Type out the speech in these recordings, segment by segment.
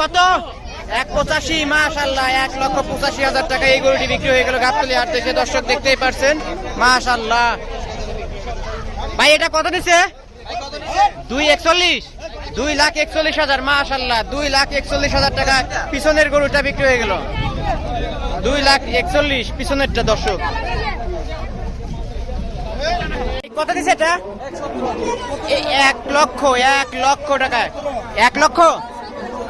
কত? এক পঁচাশি, মাশাল্লাহ, এক লক্ষ পঁচাশি হাজার টাকা এই গরুটি বিক্রি হয়ে গেল গাবতলি হাট থেকে। দর্শক দেখতেই পারছেন, মাশাল্লাহ। ভাই, এটা কত নিছে? দুই একচল্লিশ, দুই লাখ একচল্লিশ হাজার, মাশাল্লাহ, দুই লাখ একচল্লিশ হাজার টাকা পিছনের গরুটা বিক্রি হয়ে গেল। দুই লাখ একচল্লিশ পিছনেরটা, দর্শক। কত দিছে এটা? এক লক্ষ এক লক্ষ টাকা এক লক্ষ?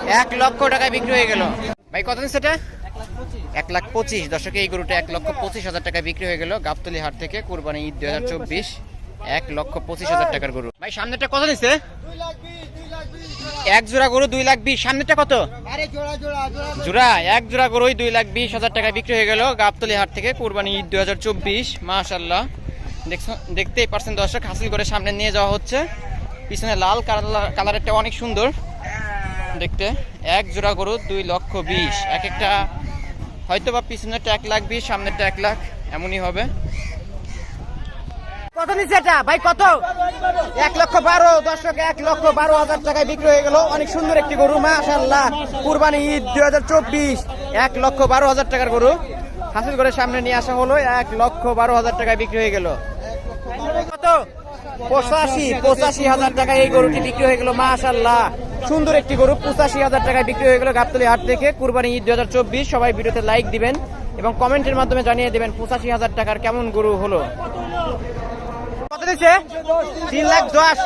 এক লক্ষ টাকায় বিক্রি হয়ে গেল। ভাই, কত দিচ্ছে এটা? এক লাখ পঁচিশ। দর্শকে, এই গরুটা এক লক্ষ পঁচিশ হাজার টাকায় বিক্রি হয়ে গেল গাবতলি হাট থেকে, কোরবানি ঈদ দুই হাজার চব্বিশ। এক লক্ষ পঁচিশ হাজার টাকার গরু। ভাই সামনেটা কত নিচ্ছে? এক জোড়া গরু দুই লাখ বিশ। সামনেটা কত? জোড়া, এক জোড়া গরুই দুই লাখ বিশ হাজার টাকায় বিক্রি হয়ে গেল গাবতলি হাট থেকে, কোরবানি ঈদ দুই হাজার চব্বিশ। মাশাল্লাহ দেখতেই পারছেন দর্শক, হাসিল করে সামনে নিয়ে যাওয়া হচ্ছে। পিছনে লাল কালার- কালারেরটা অনেক সুন্দর। দেখতে। এক জোড়া গরু, দুই লক্ষ বিশ। এক একটা হয়তো বা পিছনেরটা এক লাখ বিশ সামনেরটা এক লাখ। এমনই হবে। কত নিচ্ছে এটা? ভাই, কত? এক লক্ষ বারো, দর্শক, এক লক্ষ বারো হাজার টাকায় বিক্রি হয়ে গেল। অনেক সুন্দর একটি গরু মাশাল্লাহ কুরবানি ঈদ দুই হাজার চব্বিশ। এক লক্ষ বারো হাজার টাকার গরু। হাসিল করে সামনে নিয়ে আসা হলো। এক লক্ষ বারো হাজার টাকায় বিক্রি হয়ে গেল। কত? পঁচাশি পঁচাশি হাজার টাকায় এই গরুটি বিক্রি হয়ে গেল মাশাল্লাহ সুন্দর একটি গরু, পঁচাশি হাজার টাকায় বিক্রি হয়ে গেল গাবতলি হাট থেকে। কুরবানি ঈদ দুই হাজার চব্বিশ, সবাই ভিডিওতে লাইক দিবেন এবং কমেন্টের মাধ্যমে জানিয়ে দিবেন পঁচাশি হাজার টাকার কেমন গরু হলো। তিন লাখ দশ।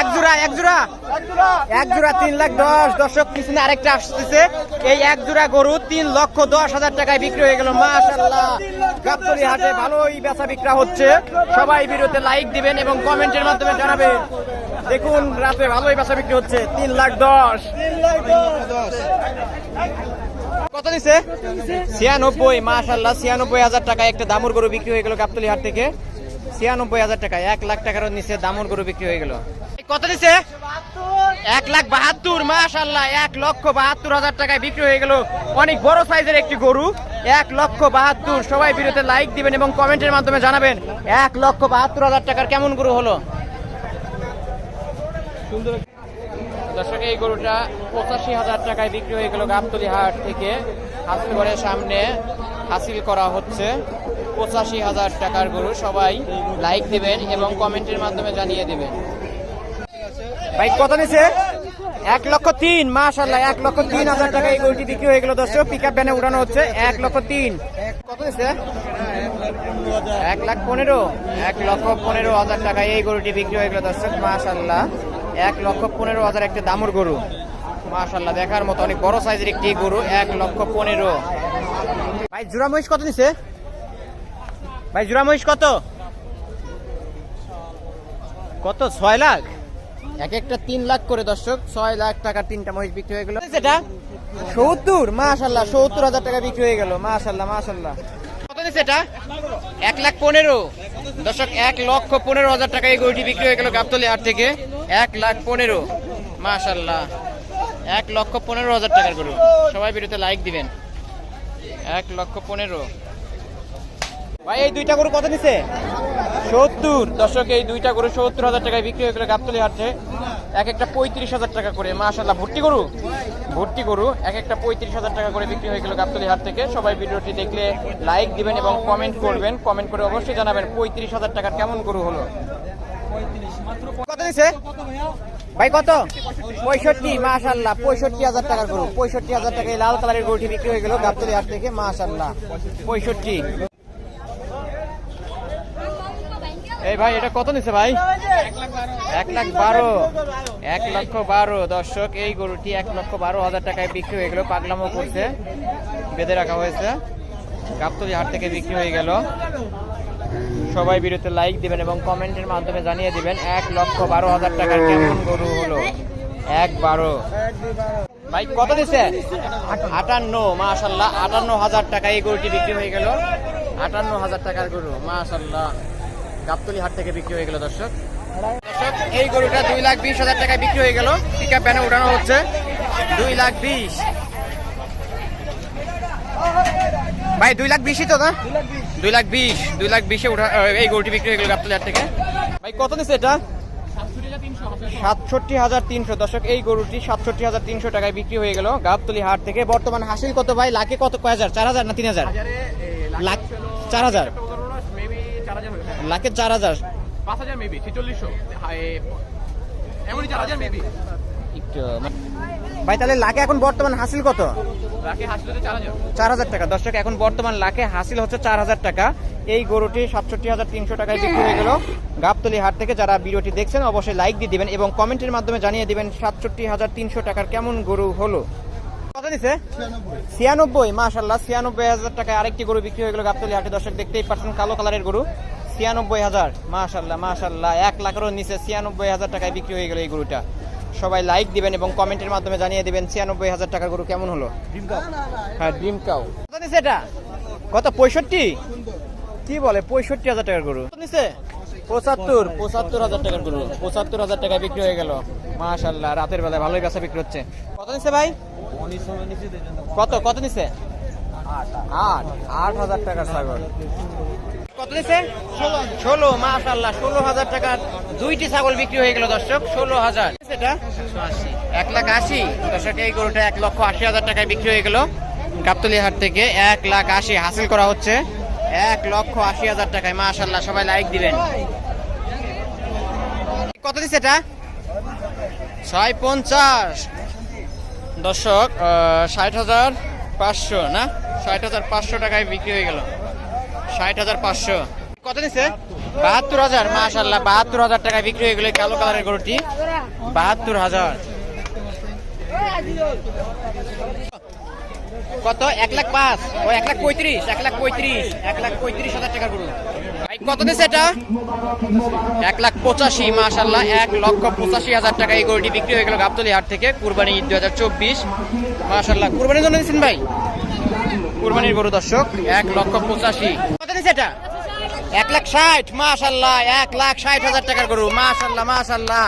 এক জোড়া এক জোড়া? এক জোড়া তিন লাখ দশ। আরেকটা আসতেছে। এই এক জোড়া গরু তিন লক্ষ দশ হাজার টাকায় বিক্রি হয়ে গেল। হাটে ভালোই বেচা হচ্ছে। সবাই ভিডিওতে লাইক দিবেন এবং কমেন্টের মাধ্যমে জানাবেন। দেখুন, রাতে ভালোই বেচা বিক্রি হচ্ছে। তিন লাখ দশ। কত দিছে ছিয়ানব্বই মাশাল্লাহ ছিয়ানব্বই হাজার টাকা একটা দামুর গরু বিক্রি হয়ে গেল গাবতলি হাট থেকে। ছিয়ানব্বই হাজার টাকা এক লাখ টাকার নিচে দামুর গরু বিক্রি হয়ে গেল। কত দিছে এক লাখ বাহাত্তর মাশাল্লাহ এক লক্ষ বাহাত্তর হাজার টাকায় বিক্রি হয়ে গেল। অনেক বড় সাইজের একটি গরু। এক লক্ষ বাহাত্তর, সবাই ভিডিওতে লাইক দিবেন এবং কমেন্টের মাধ্যমে জানাবেন। এক লক্ষ বাহাত্তর হাজার টাকার কেমন গরু হলো? দর্শক, এই গরুটা পঁচাশি হাজার টাকায় বিক্রি হয়ে গেল গাবতলি হাট থেকে। হাসিলগড়ের সামনে হাসিল করা হচ্ছে। পঁচাশি হাজার টাকার গরু, সবাই লাইক দিবেন এবং কমেন্টের মাধ্যমে জানিয়ে দিবেন। ভাই, কত নিছে? এক লক্ষ তিন মাশাল্লাহ এক লক্ষ তিন হাজার টাকা এই গরুটি বিক্রি হয়ে গেল দর্শক। পিক আপ ভ্যানে উঠানো হচ্ছে, এক লক্ষ তিন। কত নিছে? এক লাখ পনেরো, এক লক্ষ পনেরো হাজার টাকা এই গরুটি বিক্রি হয়ে গেল দর্শক মাশাল্লাহ এক লক্ষ পনেরো হাজার একটি দামুর গরু। মাশাল্লাহ দেখার মতো অনেক বড় সাইজের একটি গরু, এক লক্ষ পনেরো। ভাই, জোড়া মহিষ কত নিছে? ভাই জুরা মহিষ কত? কত? ছয় লাখ? এক একটা তিন লাখ করে, দর্শক। ছয় লাখ টাকা তিনটা মহিষ বিক্রি হয়ে গেল। সেটা সত্তর? মাশাল্লাহ সত্তর হাজার টাকা বিক্রি হয়ে গেল। মাশাল্লাহ মাশাল্লাহ কত এটা? এক লাখ পনেরো। দর্শক, এক লক্ষ পনেরো হাজার টাকা এই গরুটি বিক্রি হয়ে গেল গাবতলি হাট থেকে। এক লাখ পনেরো। মাশাল্লাহ এক লক্ষ পনেরো হাজার টাকার গরু। সবাই ভিডিওতে লাইক দিবেন। এক লক্ষ পনেরো। ভাই, এই দুইটা গরু কত নিছে? সত্তর। দর্শক, এই দুইটা গরু সত্তর হাজার টাকায় বিক্রি হয়ে গেল গাবতলি হাটে এক একটা পঁয়ত্রিশ হাজার টাকা করে মাশাল্লাহ ভর্তি গরু? ভর্তি গরু, এক একটা পঁয়ত্রিশ হাজার টাকা করে বিক্রি হয়ে গেল গাবতলি হাট থেকে। সবাই ভিডিওটি দেখলে লাইক দিবেন এবং কমেন্ট করবেন। কমেন্ট করে অবশ্যই জানাবেন পঁয়ত্রিশ হাজার টাকার কেমন গরু হলো। কত নিছে ভাই, কত? পঁয়ষট্টি মাশাল্লাহ পঁয়ষট্টি হাজার টাকার গরু। পঁয়ষট্টি হাজার টাকায় লাল কালারের গরুটি বিক্রি হয়ে গেল গাবতলি হাট থেকে মাশাল্লাহ পঁয়ষট্টি। এই ভাই, এটা কত নিছে ভাই? এক লাখ বারো। এক লক্ষ বারো। দর্শক, এই গরুটি এক লক্ষ বারো হাজার টাকায় বিক্রি হয়ে গেল, পাগলামো করছে, বেঁধে রাখা হয়েছে। গাবতলি হাট থেকে বিক্রি হয়ে গেল। সবাই ভিডিওতে লাইক দিবেন এবং কমেন্টের মাধ্যমে জানিয়ে দিবেন, এক লক্ষ বারো হাজার টাকার কেমন গরু হলো? এক বারো। ভাই, কত দিছে? আটান্ন মাশাল্লাহ আটান্ন হাজার টাকা এই গরুটি বিক্রি হয়ে গেল। আটান্ন হাজার টাকার গরু মাশাল্লাহ গাবতলি হাট থেকে বিক্রি হয়ে গেল দর্শক। দর্শক এই গরুটা দুই লাখ বিশ হাজার টাকায় বিক্রি হয়ে গেল। পিক আপ ভ্যানে উঠানো হচ্ছে। দুই লাখ বিশ। ভাই দুই লাখ বিশই তো না? দুই লাখ বিশ। দুই লাখ বিশে উঠা এই গরুটি বিক্রি হয়ে গেল গাবতলি হাট থেকে। ভাই কত নিচ্ছে এটা? সাতষট্টি হাজার তিনশো। দর্শক এই গরুটি সাতষট্টি হাজার তিনশো টাকায় বিক্রি হয়ে গেল গাবতলি হাট থেকে। বর্তমান হাসিল কত ভাই? লাখে কত? কয় হাজার? চার হাজার না তিন হাজার? লাখ চার হাজার। লাখে চার হাজার। পাঁচ হাজার মেবি ছেচল্লিশশো। এমনই চার হাজার মেবি মানে- ভাই তাহলে লাখে এখন বর্তমান হাসিল কত? চার হাজার। টাকা। দর্শক এখন বর্তমান লাখে হাসিল হচ্ছে চার হাজার টাকা। এই গরুটি সাতষট্টি হাজার তিনশো টাকায় বিক্রি হয়ে গেল। গাবতলি হাট থেকে যারা ভিডিওটি দেখছেন অবশ্যই লাইক দিয়ে দিবেন এবং কমেন্টের মাধ্যমে জানিয়ে দিবেন সাতষট্টি হাজার তিনশো টাকার কেমন গরু হলো। কত নিছে? ছিয়ানব্বই। মাশাল্লাহ ছিয়ানব্বই হাজার টাকায় আরেকটি গরু বিক্রি হয়ে গেল গাবতলি হাটে। দর্শক দেখতেই পাচ্ছেন কালো কালারের গরু। ছিয়ানব্বই হাজার। মাশাল্লাহ মাশাল্লাহ এক লাখেরও নিচে ছিয়ানব্বই হাজার টাকায় বিক্রি হয়ে গেল এই গরুটা। সবাই লাইক দিবেন এবং কমেন্টের মাধ্যমে জানিয়ে দিবেন ছিয়ানব্বই হাজার টাকার গরু কেমন হলো। হ্যাঁ ড্রিম কাউ কত নিছে এটা? কত পঁয়ষট্টি? কি বলে পঁয়ষট্টি হাজার টাকার গরু। কত নিছে? পঁচাত্তর পঁচাত্তর হাজার টাকার গরু। পঁচাত্তর হাজার টাকায় বিক্রি হয়ে গেল। মাশাল্লাহ রাতের বেলায় ভালোই বেচা বিক্রি হচ্ছে। কত নিছে ভাই? কত কত নিছে? আট আট হাজার টাকার ছাগল। কত নিছে ষোলো। মাশাল্লাহ ষোলো হাজার টাকার দুইটি ছাগল বিক্রি হয়ে গেল দর্শক ষোলো হাজার। এক লাখ আশি। দর্শক এই গরুটা এক লক্ষ আশি হাজার টাকায় বিক্রি হয়ে গেল। গাবতলি হাট থেকে এক লাখ আশি হাসিল করা হচ্ছে। এক লক্ষ আশি হাজার টাকায় মাশাল্লাহ সবাই লাইক দিবেন। কত দিচ্ছে এটা? ছয় পঞ্চাশ। দর্শক ষাট হাজার পাঁচশো না? ষাট হাজার পাঁচশো টাকায় বিক্রি হয়ে গেল। ষাট হাজার পাঁচশো। কত নিচ্ছে বাহাত্তর হাজার। মাশাল্লাহ বাহাত্তর হাজার টাকায় বিক্রি হয়ে গেল কালো কালারের গরুটি। বাহাত্তর হাজার। কত? এক লাখ পাঁচ। ও, এক লাখ পঁয়ত্রিশ। এক লাখ পঁয়ত্রিশ। এক লাখ পঁয়ত্রিশ হাজার টাকার গরু। কত দিচ্ছে এটা? এক লাখ পঁচাশি মাশাল্লাহ এক লক্ষ পঁচাশি হাজার টাকা এই গরুটি বিক্রি হয়ে গেল গাবতলি হাট থেকে, কুরবানি দুই হাজার চব্বিশ। মাশাল্লাহ কুরবানির জন্য দিচ্ছেন ভাই? কুরবানির গরু, দর্শক, এক লক্ষ পঁচাশি। কত এটা? এক লাখ ষাট, মাশাল্লাহ, এক লাখ ষাট হাজার টাকার গরু, মাশাল্লাহ মাশাল্লাহ।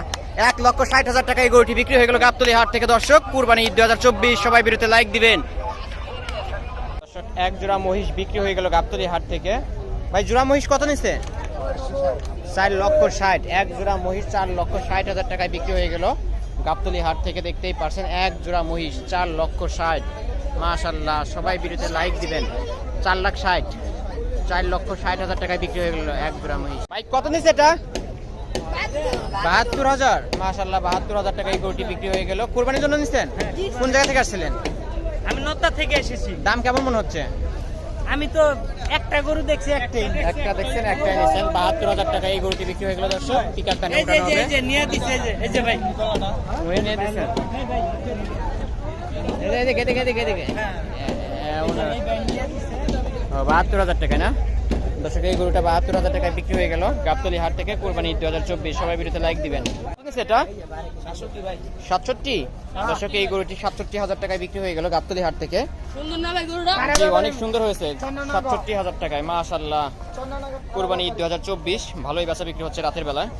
এক লক্ষ ষাট হাজার টাকা এই গরুটি বিক্রি হয়ে গেল গাবতলি হাট থেকে। দর্শক, কুরবানি ঈদ দুই হাজার চব্বিশ, সবাই বিরুদ্ধে লাইক দিবেন। দর্শক, এক জোড়া মহিষ বিক্রি হয়ে গেল গাবতলি হাট থেকে। ভাই, জোড়া মহিষ কত নিচ্ছে চার লক্ষ ষাট, এক জোড়া মহিষ চার লক্ষ ষাট হাজার টাকায় বিক্রি হয়ে গেল গাবতলি হাট থেকে, দেখতেই পারছেন, এক জোড়া মহিষ চার লক্ষ ষাট। মাশাল্লাহ, সবাই বিরুদ্ধে লাইক দিবেন। চার লাখ ষাট। চার লক্ষ ষাট হাজার টাকায় বিক্রি হয়ে গেল এক মহিষ ভাই কত নিচ্ছে এটা বাহাত্তর হাজার মাশাল্লাহ বাহাত্তর হাজার টাকায় গরুটি বিক্রি হয়ে গেল কোরবানির জন্য নিচ্ছেন কোন জায়গা থেকে আসছিলেন আমি নত্তা থেকে এসেছি দাম কেমন মনে হচ্ছে আমি তো একটা গরু দেখছি একটাই একটা দেখছেন একটা নিচ্ছেন বাহাত্তর হাজার টাকা এই গরুটি বিক্রি হয়ে গেল দর্শক পিকার দানে এই যে উঠানো এই যে, হবে এই যে নিয়ে দিছে এই যে এই যে ভাই হয়ে নিয়ে দিচ্ছেন এদিকে এদিকে এদিকে এদিকে বাহাত্তর হাজার টাকা না? দর্শক এই গরুটা বাহাত্তর হাজার টাকায় বিক্রি হয়ে গেল গাবতলি হাট থেকে কোরবানি দু হাজার চব্বিশ। সবাই বিরুদ্ধে লাইক দিবেন। সাতষট্টি দর্শক এই গরুটি সাতষট্টি হাজার টাকায় বিক্রি হয়ে গেল গাবতলি হাট থেকে। অনেক সুন্দর হয়েছে। সাতষট্টি হাজার টাকায় মাশাল্লাহ কোরবানি দু হাজার চব্বিশ ভালোই বেচা বিক্রি হচ্ছে রাতের বেলায়।